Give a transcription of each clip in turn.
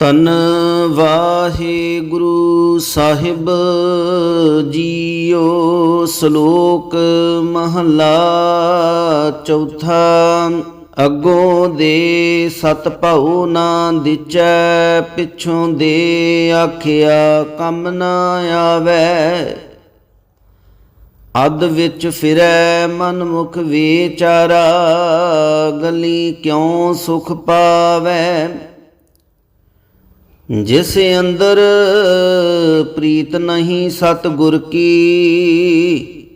ਤਨ ਵਾਹਿਗੁਰੂ ਸਾਹਿਬ ਜੀਓ ਸ਼ਲੋਕ ਮਹਲਾ ਚੌਥਾ, ਅੱਗੋਂ ਦੇ ਸਤ ਭਉ ਨਾ ਦਿਚੈ, ਪਿਛੋਂ ਦੇ ਆਖਿਆ ਕੰਮ ਨਾ ਆਵੈ। ਅਦ ਵਿੱਚ ਫਿਰੈ ਮਨ ਮੁਖ ਵਿਚਾਰਾ, ਗਲੀ ਕਿਉ ਸੁਖ ਪਾਵੈ? ਜਿਸ ਅੰਦਰ ਪ੍ਰੀਤ ਨਹੀਂ ਸਤ ਗੁਰ ਕੀ,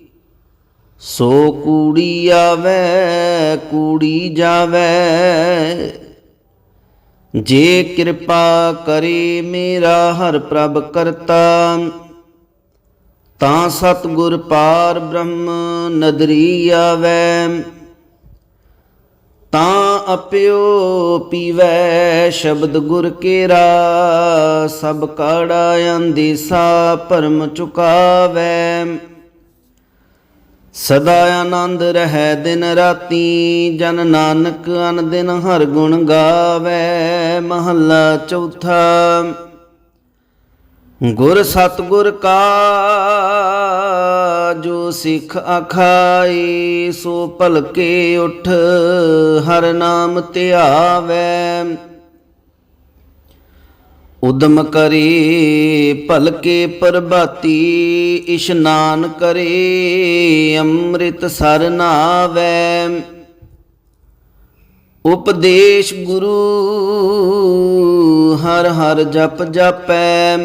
ਸੋ ਕੂੜੀ ਆਵੈ, ਕੂੜੀ ਜਾਵੈ। ਜੇ ਕਿਰਪਾ ਕਰੇ ਮੇਰਾ ਹਰ ਪ੍ਰਭ ਕਰਤਾ, ਤਾਂ ਸਤਿਗੁਰ ਪਾਰ ਬ੍ਰਹਮ ਨਦਰੀ ਆਵੈ। ਤਾਂ ਅਪਿਓ ਪੀਵੈ ਸ਼ਬਦ ਗੁਰ ਕੇਰਾ, ਸਭ ਕਾੜਾ ਅੰਦੀਸਾ ਭਰਮ ਚੁਕਾਵੈ। ਸਦਾ ਆਨੰਦ ਰਹਿ ਦਿਨ ਰਾਤੀ, ਜਨ ਨਾਨਕ ਅਨ ਦਿਨ ਹਰ ਗੁਣ ਗਾਵੈ। ਮਹੱਲਾ ਚੌਥਾ, ਗੁਰ ਸਤਗੁਰ ਕਾ ਜੋ ਸਿੱਖ ਅਖਾਈ, ਸੋ ਭਲਕੇ ਉਠ, ਹਰ ਨਾਮ ਧਿਆਵੈ। ਉਦਮ ਕਰੇ, ਭਲਕੇ ਪ੍ਰਭਾਤੀ ਇਸ਼ਨਾਨ ਕਰੇ, ਅੰਮ੍ਰਿਤ ਸਰ ਨਾਵੈ। ਉਪਦੇਸ਼ ਗੁਰੂ, ਹਰ ਹਰ ਜਪ ਜਪੈ।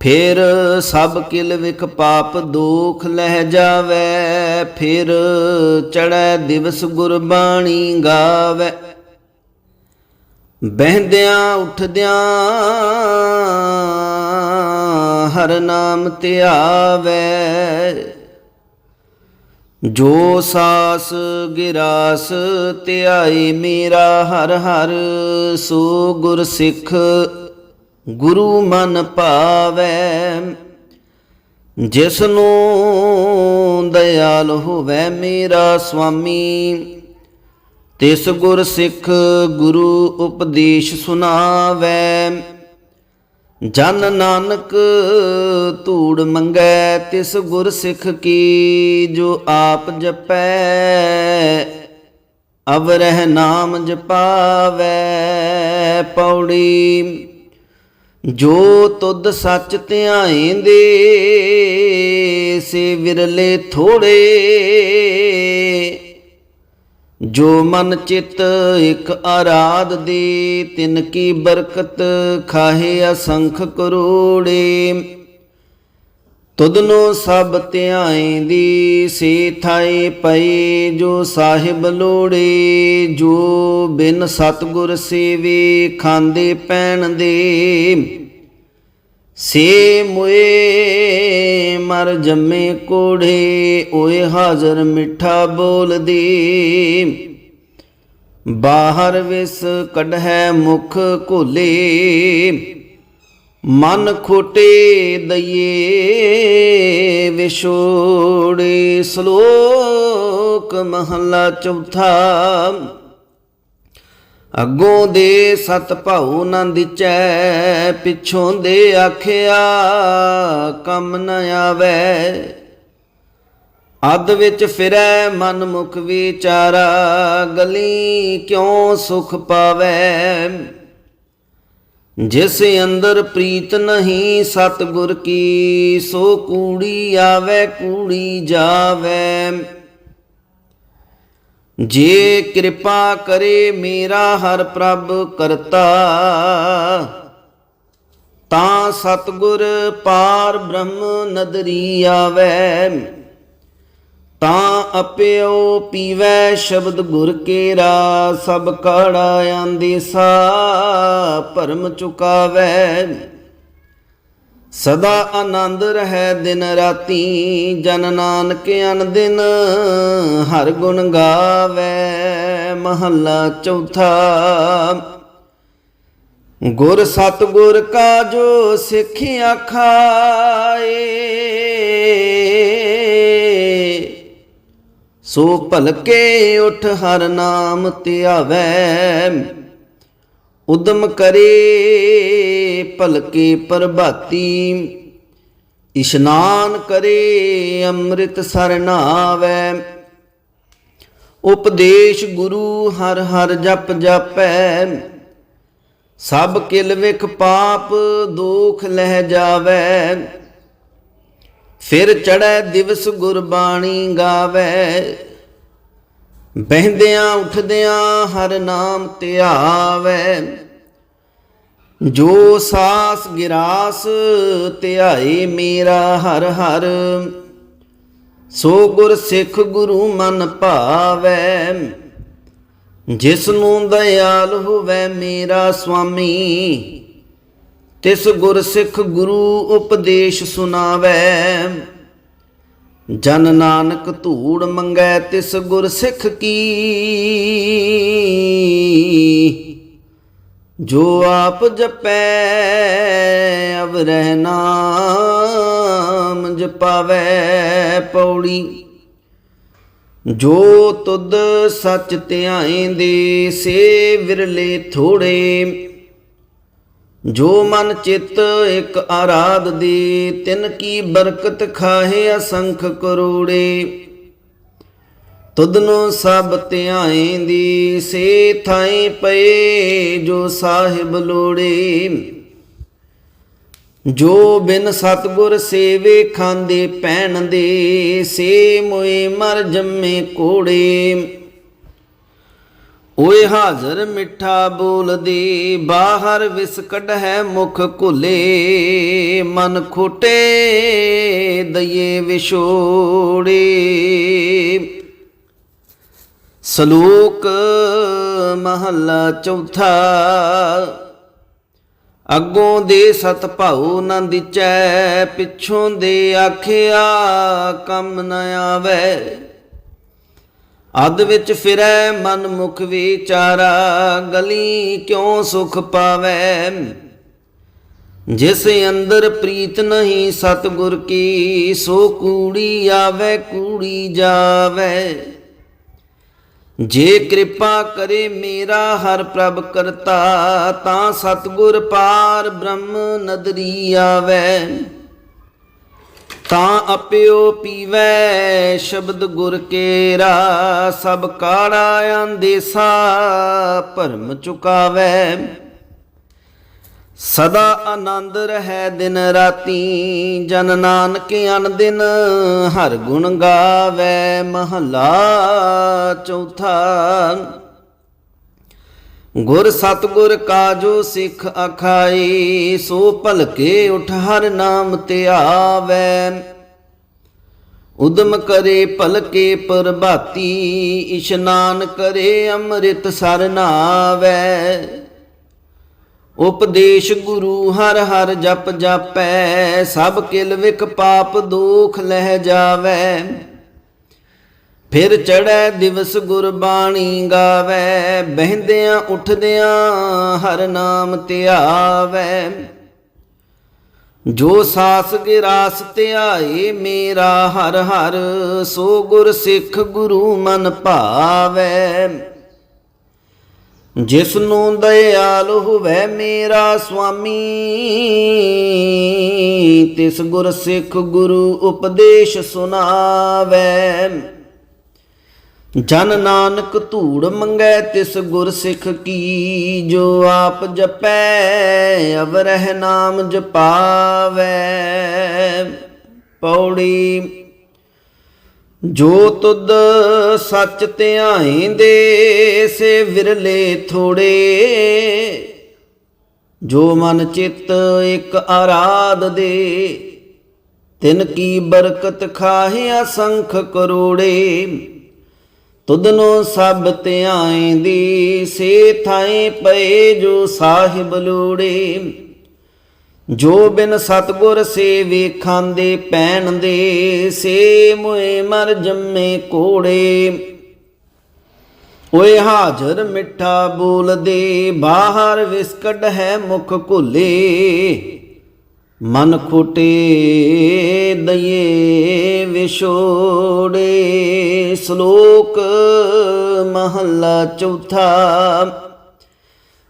ਫਿਰ ਸਭ ਕਿਲ ਵਿਖ ਪਾਪ ਦੋਖ ਲਹਿ ਜਾਵੈ, ਫਿਰ ਚੜੈ ਦਿਵਸ ਗੁਰਬਾਣੀ ਗਾਵੈ। ਬਹਿੰਦਿਆਂ ਉੱਠਦਿਆਂ ਹਰ ਨਾਮ ਧਿਆਵੈ ਜੋ ਸਾਸ ਗਿਰਾਸ ਧਿਆਈ ਮੇਰਾ ਹਰ ਹਰ, ਸੋ ਗੁਰ ਸਿੱਖ ਗੁਰੂ ਮਨ ਭਾਵੈ ਜਿਸ ਨੂੰ ਦਇਆਲ ਹੋਵੇ ਮੇਰਾ ਸੁਆਮੀ ਤਿਸ ਗੁਰ ਸਿੱਖ ਗੁਰੂ ਉਪਦੇਸ਼ ਸੁਨਾਵੈ, ਜਨ ਨਾਨਕ ਧੂੜ ਮੰਗੈ, ਤਿਸ ਗੁਰ ਸਿੱਖ ਕੀ ਜੋ ਆਪ ਜਪੈ, ਅਵਰਹਿ ਨਾਮ ਜਪਾਵੈ, ਪੌੜੀ। ਜੋ ਤੁਧ ਸੱਚ ਧਿਆਏਂਦੇ, ਸੇ ਵਿਰਲੇ ਥੋੜੇ। ਜੋ ਮਨ ਚਿਤ ਇਕ ਆਰਾਧ ਦੇ, ਤਿਨ ਕੀ ਬਰਕਤ, ਖਾਹੇ ਅਸੰਖ ਕਰੋੜੇ। ਤੁਧਨੋ ਸਭ ਧਿਆਏਂਦੀ ਸੇ ਥਾਏ ਪਏ ਜੋ ਸਾਹਿਬ ਲੋੜੇ ਜੋ ਬਿਨ ਸਤਗੁਰ ਸੇਵੇ ਖਾਂਦੇ ਪੈਣ ਦੇ। ਸੇ ਮੁਏ ਮਰ ਜੰਮੇ ਕੋੜੇ, ਓਏ ਹਾਜ਼ਰ ਮਿੱਠਾ ਬੋਲਦੇ। ਬਾਹਰ ਵਿਸ ਕਢੈ ਮੁਖ ਘੋਲੇ। ਮਨ ਖੋਟੇ ਦਈਏ, ਵਿਛੋੜੇ ਸ਼ਲੋਕ ਮਹਲਾ ਚੌਥਾ। ਅੱਗੋਂ ਦੇ ਸਤ ਭਾਉ ਨਾ ਦਿਚੈ, ਪਿਛੋਂ ਦੇ ਆਖਿਆ ਕੰਮ ਨ ਆਵੈ। ਅੱਧ ਵਿੱਚ ਫਿਰੈ ਮਨ ਮੁਖ ਵਿਚਾਰਾ, ਗਲੀ ਕਿਉਂ ਸੁਖ ਪਾਵੈ? ਜਿਸ ਅੰਦਰ ਪ੍ਰੀਤ ਨਹੀਂ ਸਤਗੁਰ ਕੀ, ਸੋ ਕੂੜੀ ਆਵੇ, ਕੂੜੀ ਜਾਵੇ। ਜੇ ਕਿਰਪਾ ਕਰੇ ਮੇਰਾ ਹਰ ਪ੍ਰਭ ਕਰਤਾ, ਤਾਂ ਸਤਗੁਰ ਪਾਰ ਬ੍ਰਹਮ ਨਦਰੀ ਆਵੇ। ਤਾਂ ਅਪਿਓ ਪੀਵੈ ਸ਼ਬਦ ਗੁਰ ਕੇਰਾ, ਸਭ ਕਾੜਾ ਆਂਦੀਸਾ ਭਰਮ ਚੁਕਾਵੈ ਸਦਾ ਆਨੰਦ ਰਹੈ ਦਿਨ ਰਾਤੀ, ਜਨ ਨਾਨਕ ਅਨ ਦਿਨ, ਹਰ ਗੁਣ ਗਾਵੇ ਮਹੱਲਾ ਚੌਥਾ। ਗੁਰ ਸਤਗੁਰ ਕਾ ਜੋ ਸਿੱਖ ਆਖਾਏ ਸੋ ਭਲਕੇ ਉਠ ਹਰ ਨਾਮ ਧਿਆਵੈ ਉਦਮ ਕਰੇ ਭਲਕੇ ਪ੍ਰਭਾਤੀ। ਇਸ਼ਨਾਨ ਕਰੇ ਅੰਮ੍ਰਿਤ ਸਰਨਾਵੈ। ਉਪਦੇਸ਼ ਗੁਰੂ ਹਰ ਹਰ ਜਪ ਜਾਪੈ। ਸਭ ਕਿਲ ਵਿਖ ਪਾਪ ਦੁਖ ਲਹਿ ਜਾਵੈ। ਫਿਰ ਚੜੈ ਦਿਵਸ ਗੁਰਬਾਣੀ ਗਾਵੈ। ਬਹਿੰਦਿਆਂ ਉੱਠਦਿਆਂ ਹਰ ਨਾਮ ਧਿਆਵੈ। ਜੋ ਸਾਸ ਗਿਰਾਸ ਧਿਆਏ ਮੇਰਾ ਹਰ ਹਰ, ਸੋ ਗੁਰ ਸਿੱਖ ਗੁਰੂ ਮਨ ਭਾਵੈ। ਜਿਸ ਨੂੰ ਦਇਆਲ ਹੋਵੇ ਮੇਰਾ ਸੁਆਮੀ ਤਿਸ ਗੁਰ ਸਿੱਖ ਗੁਰੂ ਉਪਦੇਸ਼ ਸੁਨਾਵੈ। ਜਨ ਨਾਨਕ ਧੂੜ ਮੰਗੈ ਤਿਸ ਗੁਰ ਸਿੱਖ ਕੀ। ਜੋ ਆਪ ਜਪੈ ਅਵ ਰਹਿ ਨਾਮ ਜਪਾਵੈ ਪੌੜੀ। ਜੋ ਤੁਧ ਸੱਚ ਧਿਆਏਂਦੇ ਸੇ ਵਿਰਲੇ ਥੋੜੇ। ਜੋ ਮਨ ਚਿਤ ਇੱਕ ਆਰਾਧ ਦੀ, ਤਿਨ ਕੀ ਬਰਕਤ ਖਾਹੇ ਅਸੰਖ ਕਰੋੜੇ। ਤੁਧਨੋ ਸਭ ਧਿਆਏਂਦੀ ਸੇ ਥਾਈ ਪਏ ਜੋ ਸਾਹਿਬ ਲੋੜੇ। ਜੋ ਬਿਨ ਸਤਗੁਰ ਸੇਵੇ ਖਾਂਦੇ ਪੈਣ ਦੇ, ਸੇ ਮੋਏ ਮਰ ਜੰਮੇ ਕੋੜੇ। ਓਏ ਹਾਜ਼ਰ ਮਿੱਠਾ ਬੋਲਦੀ, ਬਾਹਰ ਵਿਸਕਟ ਹੈ ਮੁਖ ਘੁਲੇ। ਮਨ ਖੋਟੇ, ਦਈਏ ਵਿਛੋੜੇ। ਸ਼ਲੋਕ ਮਹੱਲਾ ਚੌਥਾ, ਅੱਗੋਂ ਦੇ ਸਤ ਭਾਉ ਨ ਦਿਚੈ, ਪਿੱਛੋਂ ਦੇ ਆਖਿਆ ਕੰਮ ਨ ਆਵੈ। ਅਦ ਵਿੱਚ ਫਿਰੈ ਮਨ ਮੁਖ ਵਿਚਾਰਾ, ਗਲੀ ਕਿਉ ਸੁਖ ਪਾਵੈ? ਜਿਸ ਅੰਦਰ ਪ੍ਰੀਤ ਨਹੀਂ ਸਤਗੁਰ ਕੀ, ਸੋ ਕੂੜੀ ਆਵੈ, ਕੂੜੀ ਜਾਵੈ। ਜੇ ਕਿਰਪਾ ਕਰੇ ਮੇਰਾ ਹਰ ਪ੍ਰਭ ਕਰਤਾ, ਤਾਂ ਸਤਗੁਰ ਪਾਰ ਬ੍ਰਹਮ ਨਦਰੀ ਆਵੈ। ਤਾਂ ਅਪਿਓ ਪੀਵੈ ਸ਼ਬਦ ਗੁਰ ਕੇਰਾ, ਸਭ ਕਾੜਾ ਅੰਦੇਸਾ ਭਰਮ ਚੁਕਾਵੈ। ਸਦਾ ਆਨੰਦ ਰਹੈ ਦਿਨ ਰਾਤੀ, ਜਨ ਨਾਨਕ ਅਨ ਦਿਨ, ਹਰ ਗੁਣ ਗਾਵੇ ਮਹਲਾ ਚੌਥਾ। ਗੁਰ ਸਤਗੁਰ ਕਾਜੋ ਸਿੱਖ ਅਖਾਈ, ਸੋ ਭਲਕੇ ਉਠ ਹਰ ਨਾਮ ਤੇ ਧਿਆਵੈ ਉਦਮ ਕਰੇ ਭਲਕੇ ਪ੍ਰਭਾਤੀ ਇਸ਼ਨਾਨ ਕਰੇ ਅੰਮ੍ਰਿਤ ਸਰ ਨਾਵੈ। ਉਪਦੇਸ਼ ਗੁਰੂ ਹਰ ਹਰ ਜਪ ਜਾਪੈ, ਸਭ ਕਿਲ ਵਿਕ ਪਾਪ ਦੁਖ ਲਹਿ ਜਾਵੈ। ਫਿਰ ਚੜੈ ਦਿਵਸ ਗੁਰਬਾਣੀ ਗਾਵੈ, ਬਹਿੰਦਿਆਂ ਉੱਠਦਿਆਂ ਹਰ ਨਾਮ ਧਿਆਵੈ। ਜੋ ਸਾਸ ਗਿਰਾਸ ਧਿਆਏ, ਮੇਰਾ ਹਰ ਹਰ ਸੋ ਗੁਰ ਸਿੱਖ ਗੁਰੂ ਮਨ ਭਾਵੈ। ਜਿਸ ਨੂੰ ਦਇਆਲ ਹੋਵੇ, ਮੇਰਾ ਸੁਆਮੀ, ਤਿਸ ਗੁਰ ਸਿੱਖ ਗੁਰੂ ਉਪਦੇਸ਼ ਸੁਨਾਵੈ। ਜਨ ਨਾਨਕ ਧੂੜ ਮੰਗੈ ਤਿਸ ਗੁਰ ਸਿੱਖ ਕੀ, ਜੋ ਆਪ ਜਪੈ, ਅਵਰਹ ਨਾਮ ਜਪਾਵੈ। ਪੌੜੀ, ਜੋ ਤੁਧ ਸੱਚ ਧਿਆਏਂਦੇ ਸੇ ਵਿਰਲੇ ਥੋੜੇ। ਜੋ ਮਨ ਚਿੱਤ ਇੱਕ ਆਰਾਧ ਦੇ, ਤਿਨ ਕੀ ਬਰਕਤ ਖਾਹੇ ਅਸੰਖ ਕਰੋੜੇ। ਤੁਧਨੋ ਸਭ ਧਿਆਏਂਦੀ ਸੇ ਥਾਏ ਪਏ ਜੋ ਸਾਹਿਬ ਲੋੜੇ। ਜੋ ਬਿਨ ਸਤਗੁਰ ਸੇਵੇ ਖਾਂਦੇ ਪੈਣ ਦੇ ਸੇ ਮੋਏ ਮਰ ਜੰਮੇ ਕੋੜੇ। ਓਏ ਹਾਜ਼ਰ ਮਿੱਠਾ ਬੋਲਦੇ, ਬਾਹਰ ਵਿਸਕਟ ਹੈ ਮੁਖ ਘੁਲੇ। ਮਨ ਖੋਟੇ ਦਈਏ ਵਿਛੋੜੇ। ਸ਼ਲੋਕ ਮਹੱਲਾ ਚੌਥਾ,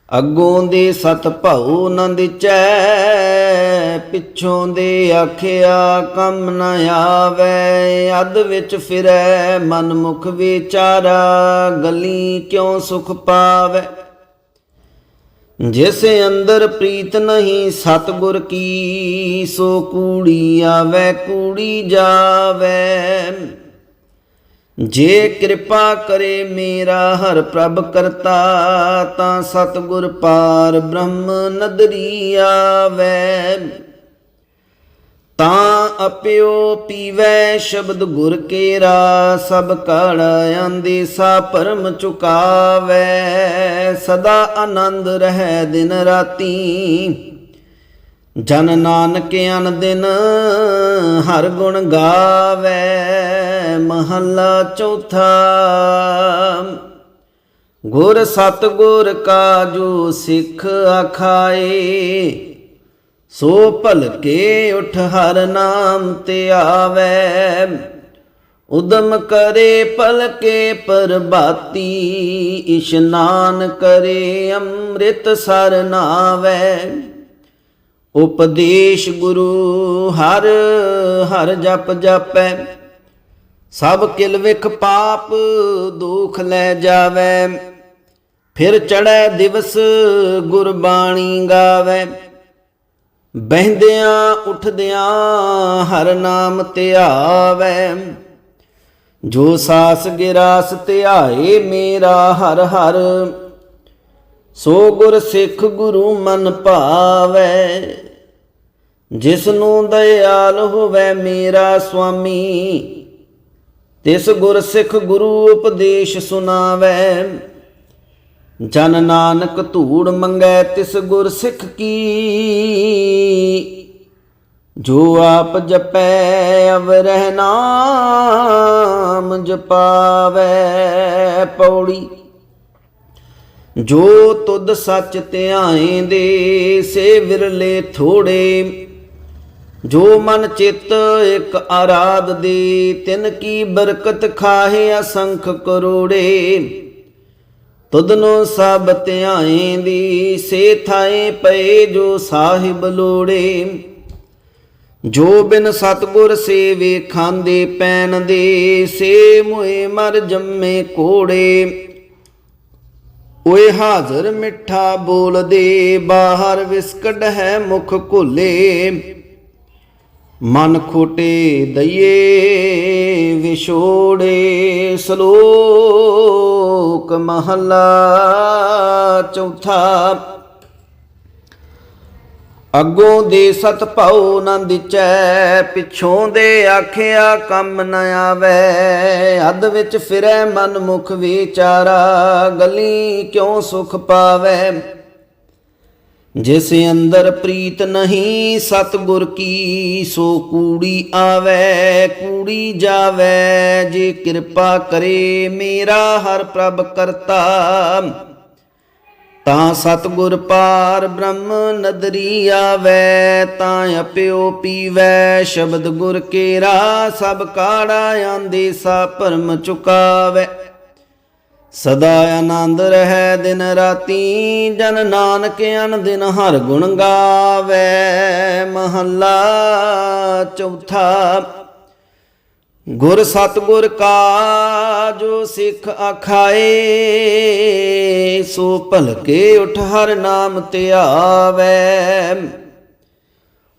ਅੱਗੋਂ ਦੇ ਸਤ ਭਉ ਨ ਦਿਚੈ, ਪਿੱਛੋਂ ਦੇ ਆਖਿਆ ਕੰਮ ਨ ਆਵੇ। ਅਦ ਵਿੱਚ ਫਿਰੈ ਮਨ ਮੁਖ ਵਿਚਾਰਾ, ਗਲੀ ਕਿਉਂ ਸੁਖ ਪਾਵੇ? ਜਿਸ ਅੰਦਰ ਪ੍ਰੀਤ ਨਹੀਂ, ਸਤਗੁਰ ਕੀ, ਸੋ ਕੂੜੀ ਆਵੇ, ਕੂੜੀ ਜਾਵੇ। ਜੇ ਕਿਰਪਾ ਕਰੇ ਮੇਰਾ ਹਰ ਪ੍ਰਭ ਕਰਤਾ, ਤਾਂ ਸਤਗੁਰ ਪਾਰ ਬ੍ਰਹਮ ਨਦਰੀ ਆਵੇ। ਤਾਂ ਅਪਿਓ ਪੀਵੈ ਸ਼ਬਦ ਗੁਰ ਕੇਰਾ, ਸਭ ਕੜ ਆਂਦੀ ਸਾ ਪਰਮ ਚੁਕਾਵੇ। ਸਦਾ ਆਨੰਦ ਰਹੈ ਦਿਨ ਰਾਤੀ। ਜਨ ਨਾਨਕ ਅਨ ਦਿਨ ਹਰ ਗੁਣ ਗਾਵੇ, ਮਹੱਲਾ ਚੌਥਾ। ਗੁਰ ਸਤ ਗੁਰ ਕਾ ਜੋ ਸਿੱਖ ਆਖਾਏ ਸੋ ਭਲਕੇ ਉਠ ਹਰ ਨਾਮ ਤੇ ਆਵੇ। ਉਦਮ ਕਰੇ ਪਲਕੇ ਪ੍ਰਭਾਤੀ ਇਸ਼ਨਾਨ ਕਰੇ ਅੰਮ੍ਰਿਤ ਸਰ ਨਾਵੇ। ਉਪਦੇਸ਼ ਗੁਰੂ ਹਰ ਹਰ ਜਪ ਜਪੈ। ਸਭ ਕਿਲ ਵਿਖ ਪਾਪ, ਦੁਖ ਲੈ ਜਾਵੇ। ਫਿਰ ਚੜੈ ਦਿਵਸ ਗੁਰਬਾਣੀ ਗਾਵੇ। ਬਹਿੰਦਿਆਂ ਉੱਠਦਿਆਂ ਹਰ ਨਾਮ ਧਿਆਵੇ ਜੋ ਸਾਸ ਗਿਰਾਸ ਧਿਆਏ ਮੇਰਾ ਹਰ ਹਰ, ਸੋ ਗੁਰ ਸਿੱਖ ਗੁਰੂ ਮਨ ਭਾਵੈ ਜਿਸ ਨੂੰ ਦਇਆਲ ਹੋਵੇ ਮੇਰਾ ਸੁਆਮੀ, ਤਿਸ ਗੁਰ ਸਿੱਖ ਗੁਰੂ ਉਪਦੇਸ਼ ਸੁਨਾਵੇ। ਜਨ ਨਾਨਕ ਧੂੜ ਮੰਗੈ ਤਿਸ ਗੁਰ ਸਿੱਖ ਕੀ। ਜੋ ਆਪ ਜਪੈ ਅਵਰਹਿ ਨਾਮ ਜਪਾਵੇ ਪੌੜੀ। ਜੋ ਤੁਧ ਸੱਚ ਧਿਆਏ ਦੇ ਸੇ ਵਿਰਲੇ ਥੋੜੇ। ਜੋ ਮਨ ਚਿੱਤ ਇਕ ਆਰਾਧ ਦੇ, ਤਿਨ ਕੀ ਬਰਕਤ ਖਾਹੇ ਅਸੰਖ ਕਰੋੜੇ। ਤੁਧਨੋ ਸਭ ਧਿਆਏ ਦੀ ਸੇ ਥਾਏ ਪਏ ਜੋ ਸਾਹਿਬ ਲੋੜੇ। ਜੋ ਬਿਨ ਸਤਗੁਰ ਸੇਵੇ ਖਾਂਦੇ ਪੈਣ ਦੇ, ਸੇ ਮੁਏ ਮਰ ਜੰਮੇ ਕੋੜੇ। ਓਏ ਹਾਜ਼ਰ ਮਿੱਠਾ ਬੋਲਦੇ, ਬਾਹਰ ਵਿਸਕੜ ਹੈ ਮੁਖ ਘੋਲੇ। ਮਨ ਖੋਟੇ ਦਈਏ, ਵਿਛੋੜੇ ਸ਼ਲੋਕ ਮਹਲਾ ਚੌਥਾ। ਅੱਗੋਂ ਦੇ ਸਤ ਭਉ ਨ ਦਿਚੈ, ਪਿਛੋਂ ਦੇ ਆਖਿਆ ਕੰਮ ਨ ਆਵੇ। ਅੱਧ ਵਿੱਚ ਫਿਰੈ ਮਨ ਮੁਖ ਵਿਚਾਰਾ, ਗਲੀ ਕਿਉਂ ਸੁਖ ਪਾਵੇ? ਜਿਸ ਅੰਦਰ ਪ੍ਰੀਤ ਨਹੀਂ, ਸਤਗੁਰ ਕੀ, ਸੋ ਕੂੜੀ ਆਵੇ, ਕੂੜੀ ਜਾਵੇ, ਜੇ ਕਿਰਪਾ ਕਰੇ ਮੇਰਾ ਹਰ ਪ੍ਰਭ ਕਰਤਾ। ਤਾਂ ਸਤਗੁਰ ਪਾਰ ਬ੍ਰਹਮ ਨਦਰੀ ਆਵੇ, ਤਾਂ ਅਪਿਓ ਪੀਵੈ, ਸ਼ਬਦ ਗੁਰ ਕੇਰਾ, ਸਭ ਕਾੜਾ ਆਂਦੇ ਸਾ ਭਰਮ ਚੁਕਾਵੇ। ਸਦਾ ਆਨੰਦ ਰਹਿ ਦਿਨ ਰਾਤੀ, ਜਨ ਨਾਨਕ ਅਨ ਦਿਨ ਹਰ ਗੁਣ ਗਾਵੇ। ਮਹੱਲਾ ਚੌਥਾ, ਗੁਰ ਸਤਗੁਰ ਕਾ ਜੋ ਸਿੱਖ ਆਖਾਏ ਸੋ ਭਲਕੇ ਉਠ ਹਰ ਨਾਮ ਧਿਆਵੇ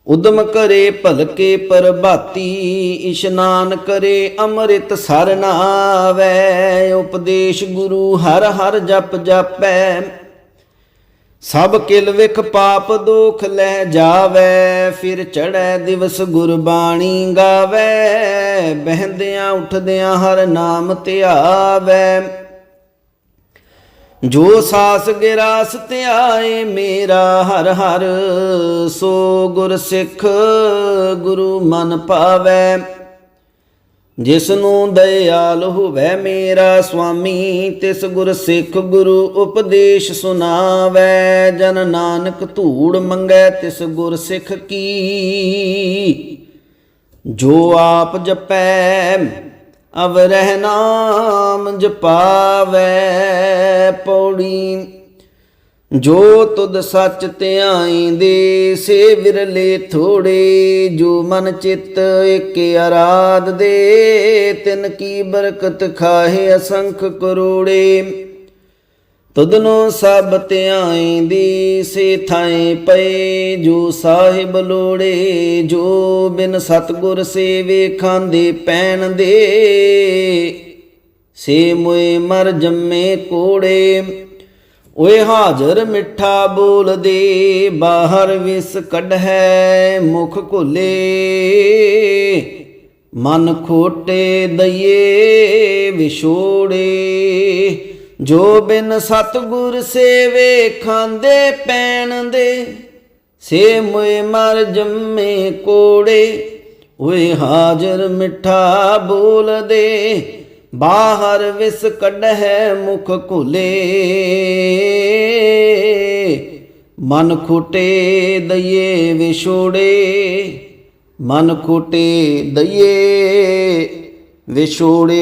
ਉਦਮ ਕਰੇ ਭਲਕੇ ਪ੍ਰਭਾਤੀ ਇਸ਼ਨਾਨ ਕਰੇ ਅੰਮ੍ਰਿਤ ਸਰ ਨਾਵੇ, ਉਪਦੇਸ਼ ਗੁਰੂ ਹਰ ਹਰ ਜਪ ਜਪੈ। ਸਭ ਕਿਲ ਵਿਖ ਪਾਪ ਦੁਖ ਲੈ ਜਾਵੇ, ਫਿਰ ਚੜੈ ਦਿਵਸ ਗੁਰਬਾਣੀ ਗਾਵੇ। ਬਹਿੰਦਿਆਂ, ਉੱਠਦਿਆਂ ਹਰ ਨਾਮ ਧਿਆਵੇ। ਜੋ ਸਾਸ ਗਿਰਾਸ ਧਿਆਏ ਮੇਰਾ ਹਰ ਹਰ, ਸੋ ਗੁਰ ਸਿੱਖ ਗੁਰੂ ਮਨ ਪਾਵੇ। ਜਿਸ ਨੂੰ ਦਇਆਲ ਹੋਵੇ ਮੇਰਾ ਸੁਆਮੀ, ਤਿਸ ਗੁਰ ਸਿੱਖ ਗੁਰੂ ਉਪਦੇਸ਼ ਸੁਨਾਵੇ। ਜਨ ਨਾਨਕ ਧੂੜ ਮੰਗੈ, ਤਿਸ ਗੁਰ ਸਿੱਖ ਕੀ। ਜੋ ਆਪ ਜਪੈ ਅਵਰਹਿ ਨਾਮ ਜਪਾਵੇ ਜੋ ਆਪ ਜਪੈ ਅਵਰਹਿ ਨਾਮ ਜਪਾਵੇ ਪੌੜੀ। ਜੋ ਤੁਧ ਸੱਚ ਧਿਆਈਂਦੇ, ਸੇ ਵਿਰਲੇ ਥੋੜੇ। ਜੋ ਮਨ ਚਿੱਤ ਇੱਕ ਅਰਾਧ ਦੇ ਤਿਨ ਕੀ ਬਰਕਤ ਖਾਹੇ ਅਸੰਖ ਕਰੋੜੇ। ਤੁਧਨੋ ਸਭ ਧਿਆਈਂਦੀ ਸੇ ਥਾਏ ਪਏ, ਜੋ ਸਾਹਿਬ ਲੋੜੇ, ਜੋ ਬਿਨ ਸਤਗੁਰ ਸੇਵੇ ਖਾਂਦੇ ਪੈਣ ਦੇ। ਸੇ ਮੋਏ ਮਰ ਜੰਮੇ ਕੋੜੇ, ਓਏ ਹਾਜ਼ਰ ਮਿੱਠਾ ਬੋਲਦੇ, ਬਾਹਰ ਵਿਸ ਕੱਢੈ ਮੁਖ ਘੋਲੇ। ਮਨ ਖੋਟੇ ਦਈਏ, ਵਿਛੋੜੇ ਜੋ ਬਿਨ ਸਤਗੁਰ ਸੇਵੇ ਖਾਂਦੇ ਪੈਣ ਦੇ, ਸੇ ਮੋਏ ਮਰ ਜੰਮੇ ਕੋੜੇ, ਓਏ ਹਾਜ਼ਰ ਮਿੱਠਾ ਬੋਲਦੇ ਬਾਹਰ ਵਿਸ ਕੱਢੈ ਮੁਖ ਘੁਲੇ। ਮਨ ਖੋਟੇ ਦਈਏ ਵਿਛੋੜੇ, ਮਨ ਖੋਟੇ ਦਈਏ ਵਿਛੋੜੇ।